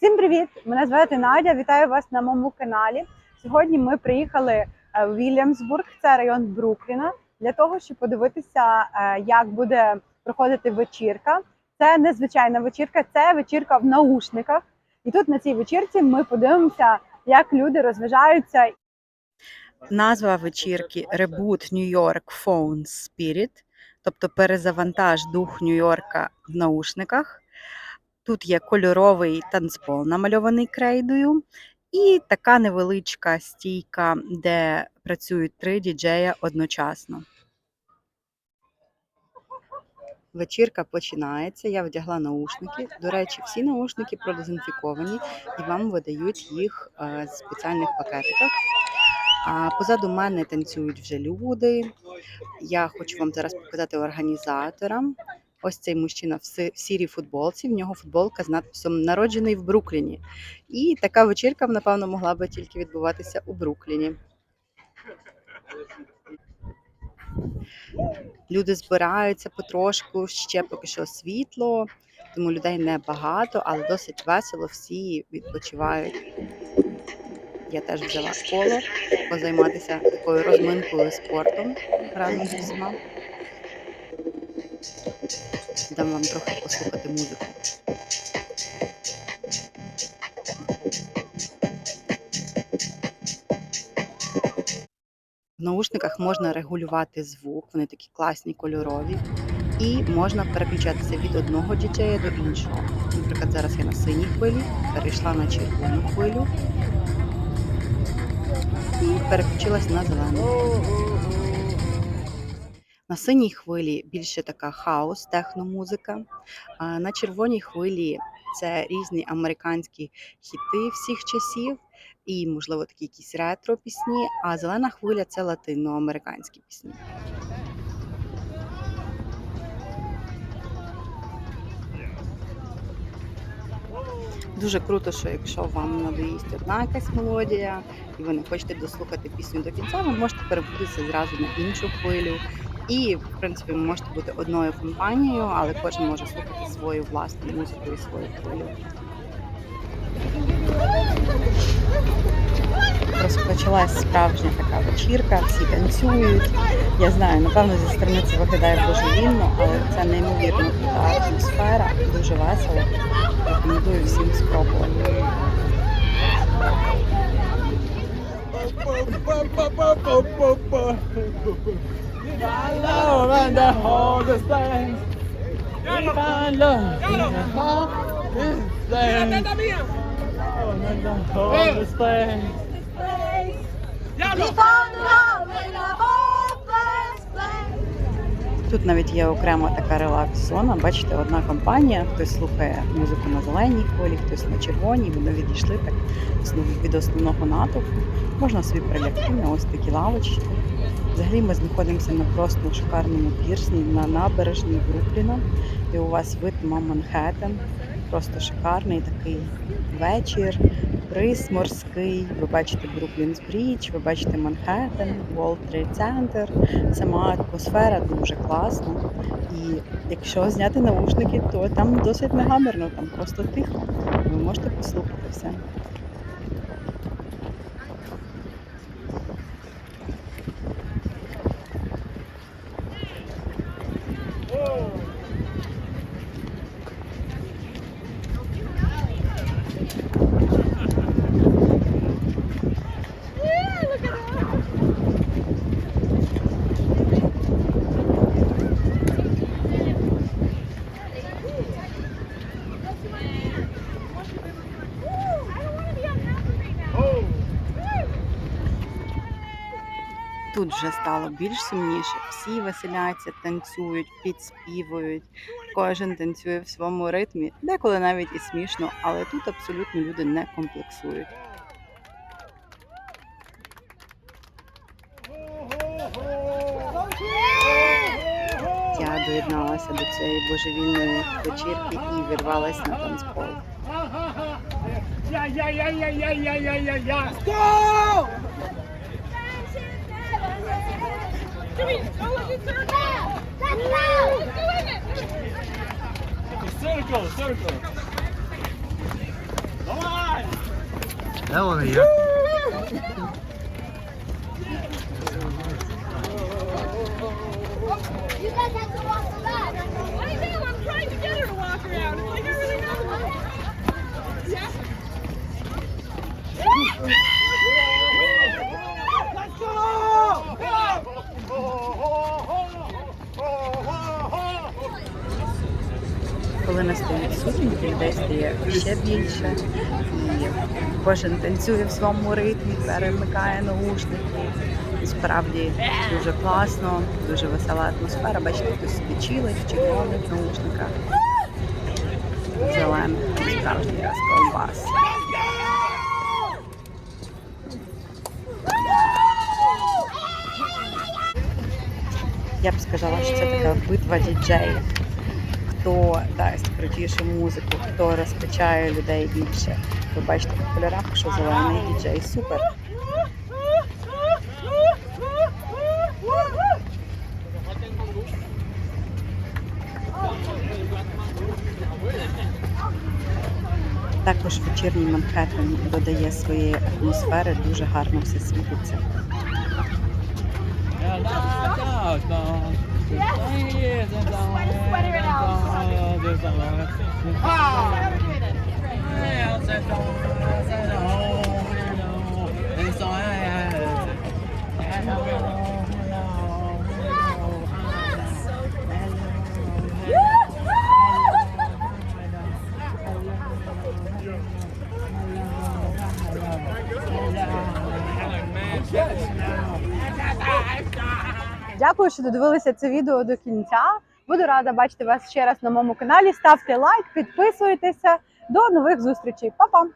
Всім привіт! Мене звати Надя. Вітаю вас на моєму каналі. Сьогодні ми приїхали е, в Вільямсбург, це район Брукліна, для того, щоб подивитися, е, як буде проходити вечірка. Це незвичайна вечірка, це вечірка в наушниках. І тут на цій вечірці ми подивимося, як люди розважаються. Назва вечірки Reboot New York Phone Spirit, тобто перезавантаж дух Нью-Йорка в наушниках. Тут є кольоровий танцпол, намальований крейдою, і така невеличка стійка, де працюють три діджея одночасно. Вечірка починається. Я вдягла наушники. До речі, всі наушники продезінфіковані і вам видають їх е, з спеціальних пакетиках. А позаду мене танцюють вже люди. Я хочу вам зараз показати організатора. Ось цей мужчина в сірій футболці. В нього футболка з надписом Народжений в Брукліні. І така вечірка, напевно, могла би тільки відбуватися у Брукліні. Люди збираються потрошку, ще поки що світло, тому людей небагато, але досить весело, всі відпочивають. Я теж взяла коло позайматися такою розминкою спортом разом з усіма. Дам вам трохи послухати музику. В наушниках можна регулювати звук, вони такі класні, кольорові, і можна переключатися від одного діджея до іншого. Наприклад, зараз я на синій хвилі, перейшла на червону хвилю і переключилась на зелену. На синій хвилі більше така хаос, техномузика. На червоній хвилі це різні американські хіти всіх часів і, можливо, такі якісь ретро пісні. А зелена хвиля це латиноамериканські пісні. Дуже круто, що якщо вам надоїсть одна якась мелодія, і ви не хочете дослухати пісню до кінця, ви можете перебутися зразу на іншу хвилю. І, в принципі, ви можете бути одною компанією, але кожен може слухати свою власну музику і свою хвилю. Розпочалась справжня така вечірка, всі танцюють. Я знаю, напевно, зі сторони це виглядає божевільно, але це неймовірно крута атмосфера, дуже весело. Рекомендую всім спробувати. Love and the hardest thing. We find love in the hardest thing. Oh, and the hardest thing. Тут навіть є окрема така релакс-зона. Бачите, одна компанія, хтось слухає музику на зеленій хвилі, хтось на червоній. Вони відійшли так від основного натовпу. Можна собі прилягти на ось такі лавочки. Взагалі ми знаходимося на просто шикарному пірсні на набережній Брукліна. І у вас вид на Манхеттен. Просто шикарний такий вечір, бриз морський. Ви бачите Бруклінс Брідж, ви бачите Манхеттен, Trade Center. Сама атмосфера дуже класна. І якщо зняти наушники, то там досить негамерно, там просто тихо. Ви можете послухати все. Тут вже стало більш сумніше. Всі веселяться, танцюють, підспівують. Кожен танцює в своєму ритмі, деколи навіть і смішно, але тут абсолютно люди не комплексують. Я доєдналася до цієї божевільної вечірки і вірвалася на танцпол. Yeah, Circle, circle. Come on. That one, yeah. You guys have to walk the back. I know, I'm trying to get her to walk around. It's like I really know. Yeah. Коли настають сутінки, людей стає ще більше, і кожен танцює в своєму ритмі, перемикає наушники. І справді дуже класно, дуже весела атмосфера. Бачите, хтось собі чилить червоних наушниках, зелених, справжній розколбас. Я б сказала, що це така битва діджеїв. Хто дасть крутішу музику, хто розкачає людей більше. Ви бачите в кольорах, що зелений діджей супер. Також вечірній Манхеттен додає своєї атмосфери, дуже гарно все світиться. Дякую, що додивилися це відео до кінця. Буду рада бачити вас ще раз на моєму каналі. Ставте лайк, підписуйтеся. До нових зустрічей. Па-па!